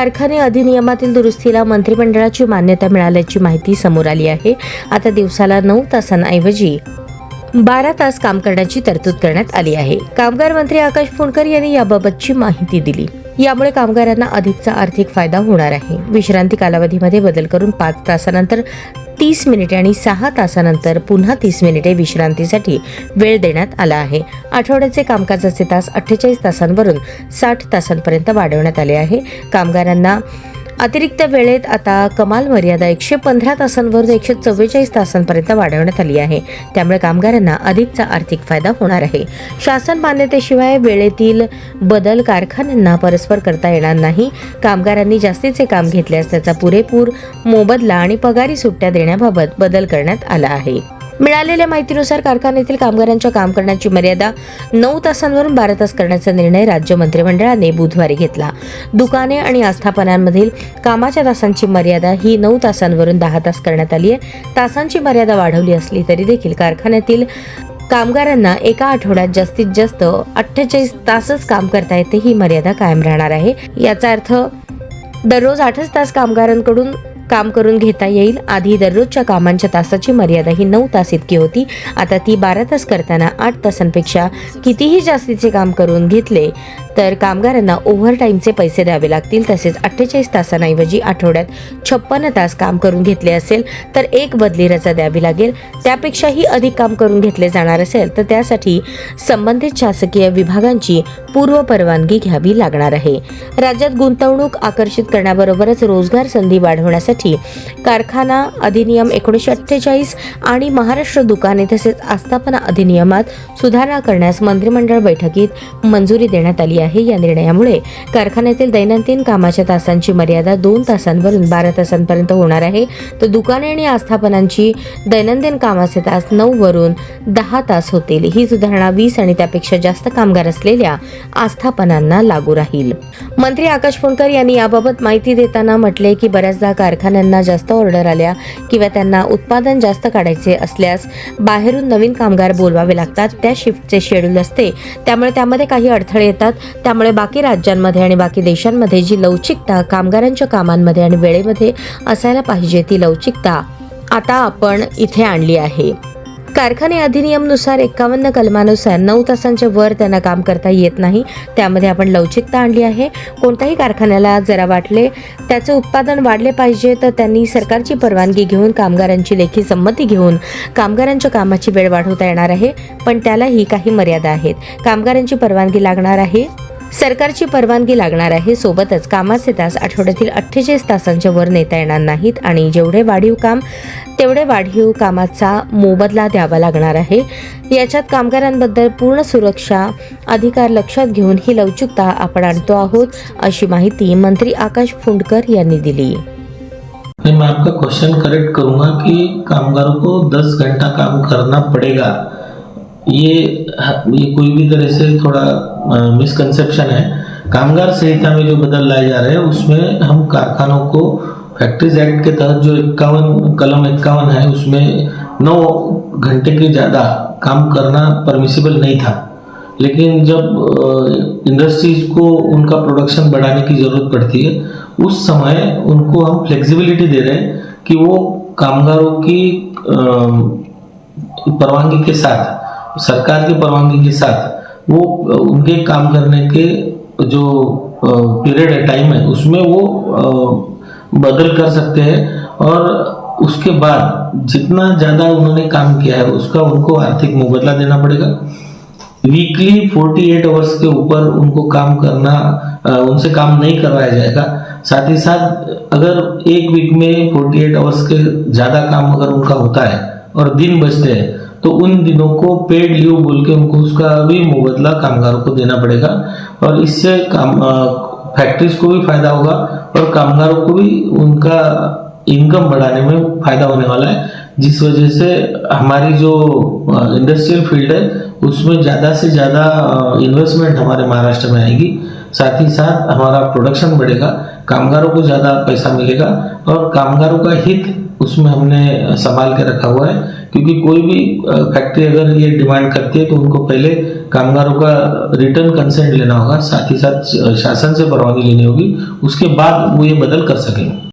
कारखाने अधिनियमातील दुरुस्तीला मंत्रिमंडळाची मान्यता मिळाल्याची माहिती समोर आली आहे. आता दिवसाला नऊ तासांऐवजी बारा तास काम करण्याची तरतूद करण्यात आली आहे. कामगार मंत्री आकाश फुंडकर यांनी याबाबतची माहिती दिली. यामुळे कामगारांना अधिकचा आर्थिक फायदा होणार आहे. विश्रांती कालावधीमध्ये बदल करून पाच तासानंतर तीस मिनिटे आणि सहा तासानंतर पुन्हा तीस मिनिटे विश्रांतीसाठी वेळ देण्यात आला आहे. आठवड्याचे कामकाजाचे तास अठ्ठेचाळीस तासांवरून साठ तासांपर्यंत वाढवण्यात आले आहे. कामगारांना अतिरिक्त वेळेत आता कमाल मर्यादा एकशे पंधरा तासांवरून एकशे चव्वेचाळीस तासांपर्यंत वाढवण्यात आली आहे. त्यामुळे कामगारांना अधिकचा आर्थिक फायदा होणार आहे. शासन मान्यतेशिवाय वेळेतील बदल कारखान्यांना परस्पर करता येणार नाही. कामगारांनी जास्तीचे काम घेतल्यास त्याचा पुरेपूर मोबदला आणि पगारी सुट्ट्या देण्याबाबत बदल करण्यात आला आहे. मिळालेल्या माहितीनुसार कारखान्यातील कामगारांच्या काम करण्याची मर्यादा नऊ तासांवरून बारा तास करण्याचा निर्णय राज्य मंत्रिमंडळाने बुधवारी घेतला. दुकाने आणि आस्थापनांमधील कामाच्या तासांची मर्यादा ही नऊ तासांवरून दहा तास करण्यात आली आहे. तासांची मर्यादा वाढवली असली तरी देखील कारखान्यातील कामगारांना एका आठवड्यात जास्तीत जास्त अठ्ठेचाळीस तासच काम करता येते ही मर्यादा कायम राहणार आहे. याचा अर्थ दररोज आठच तास कामगारांकडून काम करून घेता येईल. आधी दररोजच्या कामांच्या तासाची मर्यादा ही नऊ तास इतकी होती. आता ती बारा तास करताना आठ तासांपेक्षा कितीही जास्तीचे काम करून घेतले तर कामगारांना ओव्हरटाईमचे पैसे द्यावे लागतील. तसेच अठ्ठेचाळीस तासांऐवजी आठवड्यात छप्पन्न तास काम करून घेतले असेल तर एक बदली रजा द्यावी लागेल. त्यापेक्षाही अधिक काम करून घेतले जाणार असेल तर त्यासाठी संबंधित शासकीय विभागांची पूर्व परवानगी घ्यावी लागणार आहे. राज्यात गुंतवणूक आकर्षित करण्याबरोबरच रोजगार संधी वाढवण्यासाठी कारखाना अधिनियम एकोणीसशे अठ्ठेचाळीस आणि महाराष्ट्र दुकाने तसेच आस्थापना अधिनियमात सुधारणा करण्यास मंत्रिमंडळ बैठकीत मंजुरी देण्यात आली आहे. या निर्णयामुळे कारखान्यातील दैनंदिन कामाच्या तासांची मर्यादा दोन तासांवरून बारा तासांपर्यंत होणार आहे. तर दुकाने आणि आस्थापनांची दैनंदिन कामाचे तास नऊ वरून दहा तास होतील. ही सुधारणा वीस आणि त्यापेक्षा जास्त कामगार असलेल्या आस्थापनांना लागू राहील. मंत्री आकाश फुंडकर यांनी याबाबत माहिती देताना म्हटले की बऱ्याचदा कारखाना कारखान्यांना जास्त ऑर्डर आल्या किंवा त्यांना उत्पादन जास्त काढायचे असल्यास बाहेरून नवीन कामगार बोलवावे लागतात. त्या शिफ्टचे शेड्यूल असते. त्यामुळे त्यामध्ये काही अडथळे येतात. त्यामुळे बाकी राज्यांमध्ये आणि बाकी देशांमध्ये जी लवचिकता कामगारांच्या कामांमध्ये आणि वेळेमध्ये असायला पाहिजे ती लवचिकता आता आपण इथे आणली आहे. कारखाने अधिनियमनुसार एक्कावन्न कलमानुसार नऊ तासांच्या वर त्यांना काम करता येत नाही. त्यामध्ये आपण लवचिकता आणली आहे. कोणत्याही कारखान्याला जरा वाटले त्याचं उत्पादन वाढले पाहिजे तर त्यांनी सरकारची परवानगी घेऊन कामगारांची लेखी संमती घेऊन कामगारांच्या कामाची वेळ वाढवता येणार आहे. पण त्यालाही काही मर्यादा आहेत. कामगारांची परवानगी लागणार आहे. सरकारची परवानगी लागणार आहे. सोबतच कामाचे तास आठवड्यातील अठ्ठेचाळीस तासांच्या वर नेता येणार नाहीत आणि जेवढे वाढीव काम तेवढे वाढीव कामाचा मोबदला द्यावा लागणार आहे. याच्यात कामगारांबद्दल पूर्ण सुरक्षा अधिकार लक्षात घेऊन ही लवचिकता आपण आणतो आहोत अशी माहिती मंत्री आकाश फुंडकर यांनी दिली. मैं आपका क्वेश्चन करेक्ट करूंगा कि? कामगारों को 10 घंटा काम करना पड़ेगा. ये ये कोई भी तरह से थोड़ा मिसकंसेप्शन है. कामगार संहिता में जो बदल लाए जा रहे हैं उसमें हम कारखानों को फैक्ट्रीज एक्ट के तहत जो इक्यावन कलम इक्यावन है, उसमें नौ घंटे के ज़्यादा काम करना परमिसिबल नहीं था। लेकिन जब इंडस्ट्रीज़ को उनका प्रोडक्शन बढ़ाने की ज़रूरत पड़ती है, उस समय उनको हम फ्लेक्सिबिलिटी दे रहे हैं कि वो कामगारों की परवानगी के साथ, सरकार की परवानगी के साथ, वो, उनके काम करने के जो पीरियड है टाइम है, उसमें वो बदल कर सकते हैं और उसके बाद जितना ज़्यादा उन्होंने काम किया है, उसका उनको आर्थिक मुबदला देना पड़ेगा। वीकली 48 आवर्स के ऊपर उनको काम करना उनसे काम नहीं करवाया जाएगा। साथ ही साथ अगर एक वीक में 48 आवर्स के ज़्यादा काम अगर उनका होता है और दिन बचते हैं तो उन दिनों को पेड लीव बोल के उनको उसका भी मुबदला कामगारों को देना पड़ेगा। और इससे काम फैक्ट्रीज को भी फ़ायदा होगा और कामगारों को भी उनका इनकम बढ़ाने में फ़ायदा होने वाला है, जिस वजह से हमारी जो इंडस्ट्रियल फ़ील्ड है, उसमें ज़्यादा से ज़्यादा इन्वेस्टमेंट हमारे महाराष्ट्र में आएगी। साथ ही साथ हमारा प्रोडक्शन बढ़ेगा, कामगारों को ज़्यादा पैसा मिलेगा और कामगारों का हित उसमें हमने संभाल के रखा हुआ है। क्योंकि कोई भी फैक्ट्री अगर ये डिमांड करती है तो उनको पहले कामगारों का रिटर्न कंसेंट लेना होगा, साथ ही साथ शासन से परवानगी लेनी होगी, उसके बाद वो ये बदल कर सकेंगे